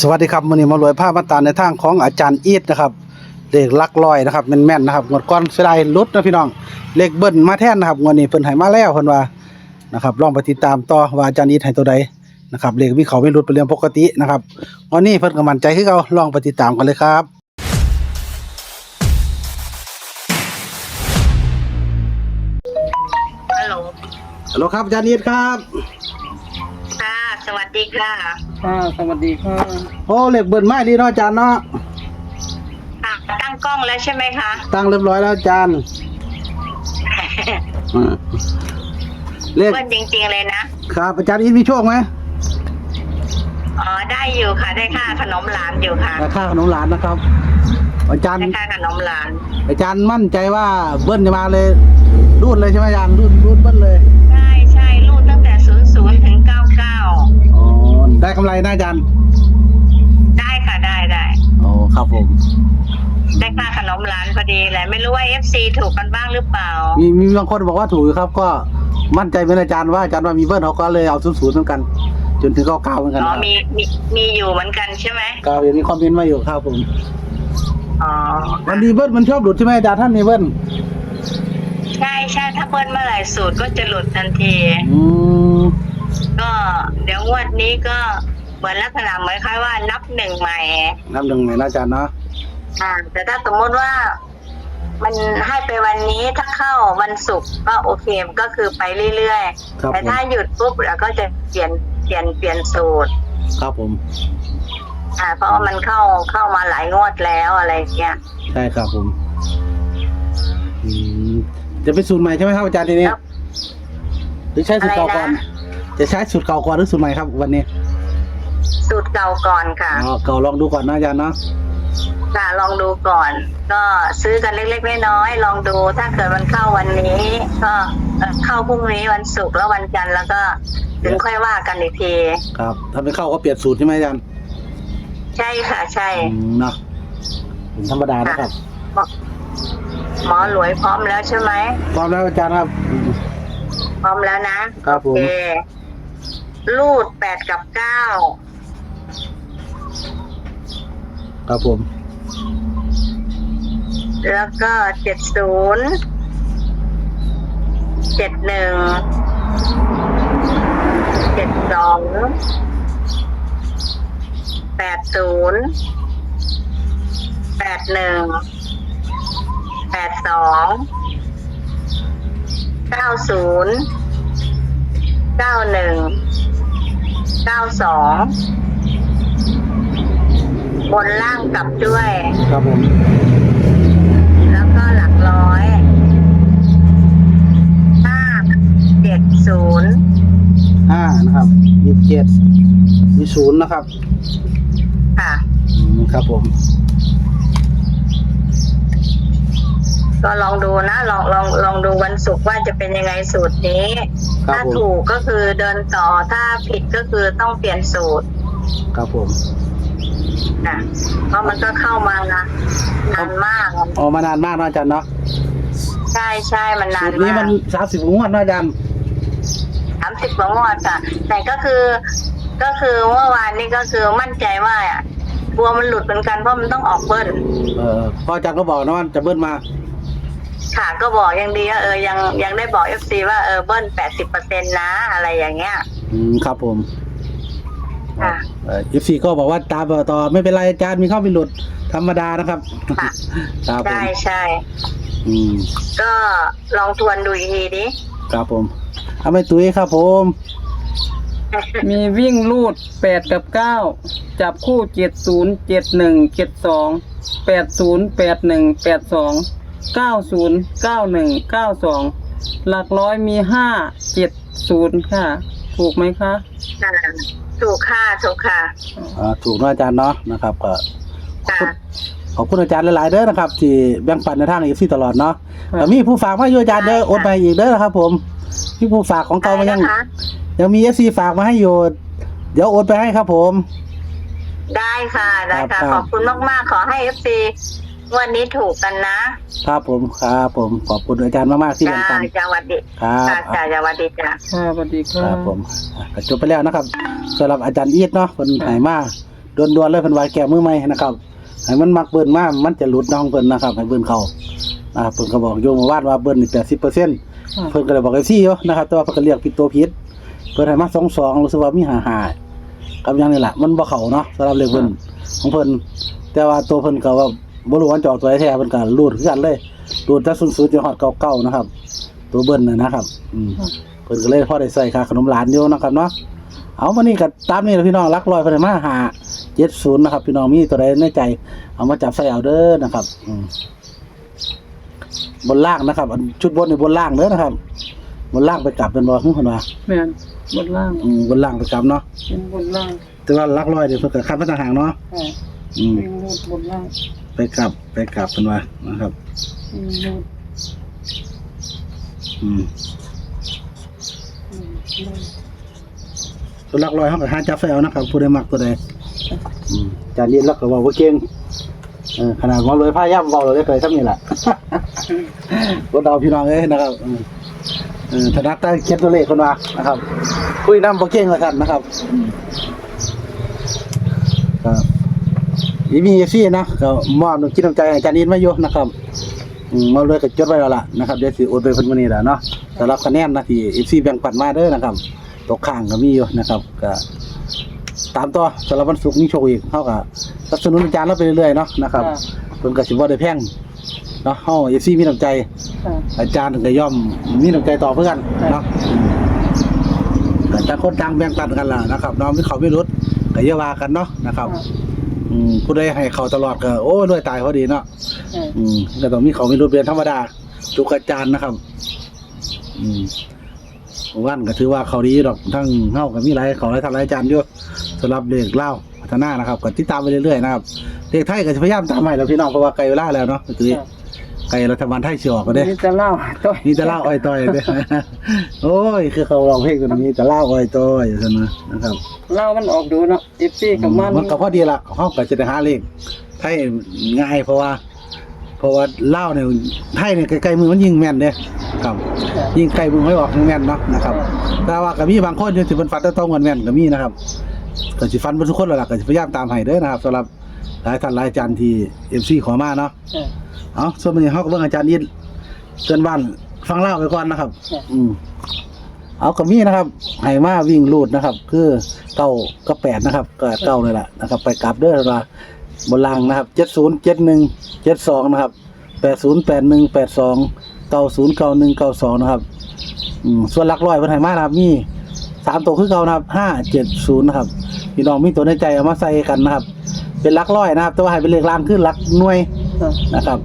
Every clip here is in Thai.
สวัสดีครับวันนี้มารวยภาพมาตามในทางของอาจารย์อีทนะครับเลขหลักร้อยนะครับแม่นๆนะครับงวดก่อนเสียดายหลุดนะพี่น้องเลขเบิ้ลมาแทนนะครับงวดนี้เพิ่นให้มาแล้วเพิ่นว่านะครับลองไปติดตามต่อว่าอาจารย์อีทให้ตัวใดนะครับเลขมีเขาไม่หลุดเป็นเรื่องปกตินะครับวันนี้เพิ่นก็มั่นใจคือเขาลองไปติดตามกันเลยครับฮัลโหลฮัลโหลครับอาจารย์อีทครับค่ะ สวัสดีค่ะ ค่ะสวัสดีค่ะโอ้เลขเบิ้ลมาดีเนาะอาจารย์เนาะอะ ตั้งกล้องแล้วใช่ไหมคะ ตั้งเรียบร้อยแล้วอาจารย์อืมเลขเพื่อนจริง ๆเลยนะ ครับอาจารย์อีทมีโชคไหมอ๋อ ได้อยู่ค่ะ ได้ค่าขนมหลานอยู่ค่ะค่าขนมหลานนะครับ อาจารย์ได้ค่าขนมหลาน อาจารย์มั่นใจว่าเบิ้ลจะมาเลยรูดเลยใช่ไหมอาจารย์รูดรูดเบิ้ลเลย ได้กำไรนะอาจารย์ได้ค่ะได้ได้อ๋อครับผม ได้ค่าขนมหลานพอดีเลยไม่รู้ว่าเอฟซีถูกกันบ้างหรือเปล่า มีมีบางคนบอกว่าถูกอยู่ครับ ก็มั่นใจเป็นอาจารย์ว่าอาจารย์ว่ามีเบิ้ลเขาก็เลยเอาศูนย์ศูนย์เหมือนกัน จนถึงเก้าเก้าเหมือนกันอ๋อครับมีมีมีอยู่เหมือนกันใช่ไหมก็เห็นมีคอมเมนต์มาอยู่ครับผมอ๋อ มันมีเบิ้ลมันชอบหลุดใช่ไหมอาจารย์ท่านมีเบิ้ลใช่ใช่ถ้าเปิ้ลเมื่อไหร่สูตรก็จะหลุดทันที อืม ก็เดี๋ยวงวดนี้ก็เหมือนลักษณะเหมือนคล้ายว่านับหนึ่งใหม่น้ำหนึ่งไหนนะอาจารย์เนาะอ่าแต่ถ้าสมมติว่า มันให้ไปวันนี้ถ้าเข้าวันศุกร์ก็โอเคก็คือไปเรื่อยครับๆแต่ผมถ้าหยุดปุ๊บเราก็จะเปลี่ยนเปลี่ยนเปลี่ยนสูตร ครับผมอ่า เพราะว่ามันเข้าเข้ามาหลายงวดแล้วอะไรอย่างเงี้ย ใช่ครับผมอืมจะเป็นสูตรใหม่ใช่ไหมครับอาจารย์ทีนี้ครับ หรือใช้สูตรเก่าก่อนอะไรนะ จะใช้สูตรเก่าก่อนหรือสูตรใหม่ครับ วันนี้สูตรเก่าก่อนค่ะอ๋อเก่าลองดูก่อนนะอาจารย์เนาะค่ะลองดูก่อน ก็ซื้อกันเล็กๆน้อยๆลองดูถ้าเกิดมันเข้าวันนี้ ก็เอ่อเข้าพรุ่งนี้วันศุกร์แล้ววันจันทร์แล้วก็ถึงค่อยว่ากันอีกทีครับ ถ้าไม่เข้าก็เปลี่ยนสูตรใช่ไหมอาจารย์ใช่ค่ะ ใช่อืมเนาะเป็นธรรมดานะครับหมอหลวยพร้อมแล้วใช่ไหมพร้อมแล้วอาจารย์ครับอืมพร้อมแล้วนะครับผมโอเค รูดแปดกับเก้าครับผม แล้วก็เจ็ดศูนย์เจ็ดหนึ่งเจ็ดสองแปดศูนย์แปดหนึ่งแปดสองเก้าศูนย์เก้าหนึ่ง เก้าสองบนล่างกลับด้วย ครับผมแล้วก็หลักร้อยห้าเจ็ดศูนย์ห้านะครับมีเจ็ดมีศูนย์นะครับค่ะ อืมครับผม ก็ลองดูนะลองลองลองดูวันศุกร์ว่าจะเป็นยังไงสูตรนี้ ครับถ้าผม ถูกก็คือเดินต่อถ้าผิดก็คือต้องเปลี่ยนสูตรครับผม นะเพราะมันก็เข้ามานานมากออกมานานมากนะอาจารย์เนาะใช่ใช่มันนาสูนตรนี้มามักนสามสิบงวดนะอาจารย์ สามสิบกว่างวดค่ะ แต่ก็คือก็คือเมื่อวานนี้ก็คือมั่นใจว่าอะกลัวมันหลุดเหมือนกันเพราะมันต้องออกเบิ้ลเออพ่ออาจารย์ก็บอกนะว่าจะเบิ้ลมา ค่ะก็บอกยังดีว่าเออยังยังได้บอกเอฟซีว่าเออเบิ้ลแปดสิบเปอร์เซ็นต์นะอะไรอย่างเงี้ย อืมครับผมค่ะ เอฟซีก็บอกว่าตามต่อไม่เป็นไรอาจารย์มีเข้ามีหลุดธรรมดานะครับค่ะ ครับผมใช่ใช่อืมก็ลองทวนดูอีกทีดิครับผมเอาไปตุ้ยครับผมมีวิ่งลูดแปดกับเก้าจับคู่เจ็ดศูนย์เจ็ดหนึ่งเจ็ดสองแปดศูนย์แปดหนึ่งแปดสอง เก้าศูนย์เก้าหนึ่งเก้าสองหลักร้อยมีห้าเจ็ดศูนย์ค่ะ ถูกไหมคะค่ะถูกค่ะถูกค่ะอ่าถูกนะอาจารย์เนาะนะครับก็ค่ะขอบคุณอาจารย์หลายๆเด้อนะครับ ที่แบ่งปันในทางเอฟซีตลอดเนาะครับแต่มีผู้ฝากมาอยู่อาจารย์เด้อได้ค่ะโอนไปอีกเด้อนะครับ ผมมีผู้ฝากของเก่ามายังได้นะคะยังมีเอฟซีฝากมาให้อยู่เดี๋ยวโอนไปให้ครับผม ได้ค่ะได้ครัค่ะ บ ขอบคุณมากๆ ขอให้เอฟซี วันนี้ถูกกันนะครับผมครับผมขอบคุณอาจารย์มากๆที่จ้าแบ่งปันจ้าวัสดีครับค่ะจ้าจ้าวัสดีจ้า ค่ะสวัสดีคค่ะ รับผมอะก็จบไปแล้วนะครับสำหรับอาจารย์อีทเนาะคนหายมาด่วนๆเลยเพิ่นว่าแก้มือใหม่นะครับให้มันมักเบิ่นมามันจะหลุดน้องเพิ่นนะครับให้เบิ่นเข้านะครับเพิ่นก็บอกโยมเมื่อวานว่าเบิ่นนี่80%ค่ะเพิ่นก็เลยบอกไอ้ซี่อยู่นะครับแต่ว่าเพิ่นก็เรียกผิดตัวผิดเพิ่นให้มา22รู้สึกว่ามี55กับอย่างนี้ล่ะมันบ่เข้าเนาะสำหรับเลขเพิ่นของเพิ่นแต่ว่าตัวเพิ่นก็ว่า บ่รู้ว่าจะออกตัวใดแท้เพิ่นก็รูดคือกันเลยรูดจาก00จนฮอด99นะครับ ตัวเบิ่นน่ะนะครับ อืมเพิ่นก็เลยพอได้ใส่ค่าขนมหลานอยู่นะครับเนาะเอาวันนี้ก็ตามนี้แหละพี่น้องรักลอยเพิ่นให้มาหา70นะครับ พี่น้องมีตัวใดในใจ เอามาจับใส่เอาเด้อนะครับ อืมบนล่างนะครับอันชุดบนนี่บนล่างเด้อนะครับ บนล่างไปกลับเป็นบ่ฮู้เพิ่นว่าแม่นบนล่างอืมบนล่างไปกลับเนาะเป็นบนล่างแต่ว่ารักลอยนี่เพิ่นก็คัดมาต่างหากเนาะค่ะอืม วิ่งรูดบนล่าง ไปกลับไปกลับเพิ่นว่านะครับวิ่งรูดอืมอืมล่างตัวรักลอยเฮาก็หาจับใส่เอานะครับผู้ใดมักตัวใดอืมจานนี้รักก็เว้าบ่เก่งเออขนาดว่าเลยพายามเว้าเลยไปทำนี่ล่ะรถเอาพี่น้องเอ้ยนะครับอืมเออถนัดแต่เขียนตัวเลขคนว่านะครับ คุยนำบ่เก่งว่าท่านนะครับครับอี มีเอฟซีนะก็มอบน้ำจิตน้ำใจให้อาจารย์อินมาอยู่นะครับอืมมาเลยก็จดไว้แล้วล่ะนะครับเดี๋ยวสิโอนไปเพิ่นมื้อนี้แหละเนาะสำหรับคะแนนนะที่ FC แบ่งปันมาเด้อนะครับตกข้างก็มีอยู่นะครับก็ตามต่อสำหรับวันศุกร์นี้โชคอีกเฮาก็สนับสนุนอาจารย์เราไปเรื่อยๆเนาะนะครับค่ะเพิ่นก็สิบ่ได้แพงเนาะเฮา FC มีน้ำใจ ค่ะ อาจารย์ก็ย่อมมีน้ำใจต่อเพื่อนเนาะแต่ต่างคนต่างแบ่งปันกันล่ะนะครับน้องไม่เขาไม่รุดก็อย่าว่ากันเนาะนะครับ อืมผู้ใดให้เขาตลอดก็โอ้ยรวยตายพอดีเนาะค่ะอืมก็ต้องมีเขาไม่รุดเป็นธรรมดาทุกอาจารย์นะครับ อืมวันก็ถือว่าเขาดีดอกทั้งเฮาก็มีหลายเขาหลายทางหลายอาจารย์อยู่สำหรับเด็กเล่าวพัฒนานะครับก็ติดตามไปเรื่อยๆนะครับเด็กไทยก็จะพยายามตามให้แล้วพี่น้องเพราะว่าไกลเวลาแล้วเนาะคือค่ะ ไกลรัฐบาลไทยสิออกก็ได้นี่จะเล่าตัวมีแต่เหล่าอ้อยต้อยเด้อโอ้ย คือเขาร้องเพลงตัวนี้มีแต่เหล่าอ้อยต้อยอยู่ซั่นนะนะครับเล่ามันออกดูเนาะเอฟซีกับมันมันก็พอดีละเฮาก็จะได้หาเลขไทยง่ายเพราะว่า เพราะว่าเหล้าเนี่ยไทยเนี่ยใกล้ๆมือมันยิงแม่นเด้ครับค่ะยิงไกลมือไม่ออกยิงแม่นเนาะนะครับ แต่ว่าก็มีบางคนที่สิเพิ่นฟันได้ต้องแม่นๆก็มีนะครับก็สิฟันเบ่ทุกคนแล้วล่ะก็สิพยายามตามให้เด้อนะครับสำหรับหลายท่านหลายอาจารย์ที่ FC ขอมาเนาะค่ะ เอาส่วนมื้อนี้เฮาก็เบิ่งอาจารย์ยินเตือนบ้านฟังเล่าไปก่อนนะครับค่ะอืมเอากับมีนะครับให้มาวิ่งลูดนะครับ คือเก้าก็แปดนะครับ ก็เก้าเลยแหละนะครับ ไปกลับเด้อว่าบนล่างนะครับเจ็ดศูนย์เจ็ดหนึ่งเจ็ดสองนะครับแปดศูนย์แปดหนึ่งแปดสองเก้าศูนย์เก้าหนึ่งเก้าสองนะครับอืมส่วนหลักร้อยเพิ่นให้มานะครับมีสามตัวคือเก่านะครับห้าเจ็ดศูนย์นะครับพี่น้องมีตัวในใจเอามาใส่กันนะครับ เป็นหลักร้อยนะครับแต่ว่าให้เป็นเลขล่างคือหลักหน่วยค่ะ นะครับ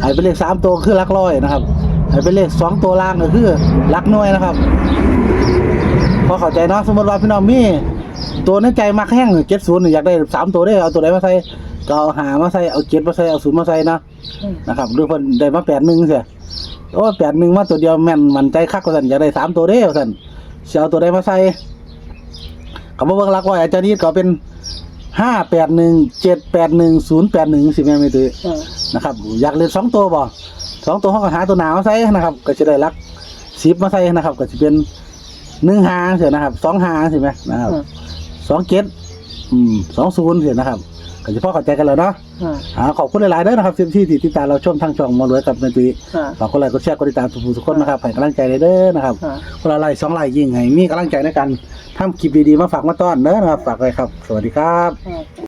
ให้เป็นเลขสามตัวคือลักร้อยนะครับให้เป็นเลขสองตัวล่างก็คือลักน่วยนะครับ พอเข้าใจเนาะสมมติว่าพี่น้องมีตัวในใจมักแห้งเจ็ดศูนย์อยากได้สามตัวได้เอาตัวไหนมาใส่ก็เอาหามาใส่เอาเจ็ดมาใส่เอาศูนย์มาใส่นะนะครับหรือเพิ่นได้มาแปดหนึ่งเสียโอ้แปดหนึ่งมาตัวเดียวแม่นมันใจคักกว่าสันอยากได้สามตัวได้ว่าสันสิเอาตัวใดมาใส่ก็บ่เบิ่งลักร้อยอาจารย์นี่ก็เป็น ห้าแปดหนึ่งเจ็ดแปดหนึ่งศูนย์แปดหนึ่งสิแม่นไม่ตื้อค่ะนะครับอยากเล่นสองตัวบ่สองตัวเขาก็หาตัวหนาวใส่นะครับ ก็จะได้รักสิบมาใส่นะครับ ก็จะเป็นหนึ่งหางเสียนะครับสองหางใช่ไหมนะครับค่ะสองเจ็ดอืมสองศูนย์เสียนะครับ ก็จะพอเข้าใจกันแล้วเนาะค่ะอ่าขอบคุณหลายๆเด้อนะครับที่ที่ติดตามเราชมทางช่องมารวยกับเมนตีค่ะฝากกดไลค์กดแชร์กดติดตามทุกผู้ทุกคนนะครับให้กำลังใจเลยเด้อนะครับค่ะคนละไลค์สองไลค์ยิ่งให้มีกำลังใจในการทำคลิปดีๆมาฝากมาต้อนเด้อนะครับฝากไว้ครับ สวัสดีครับ ค่ะ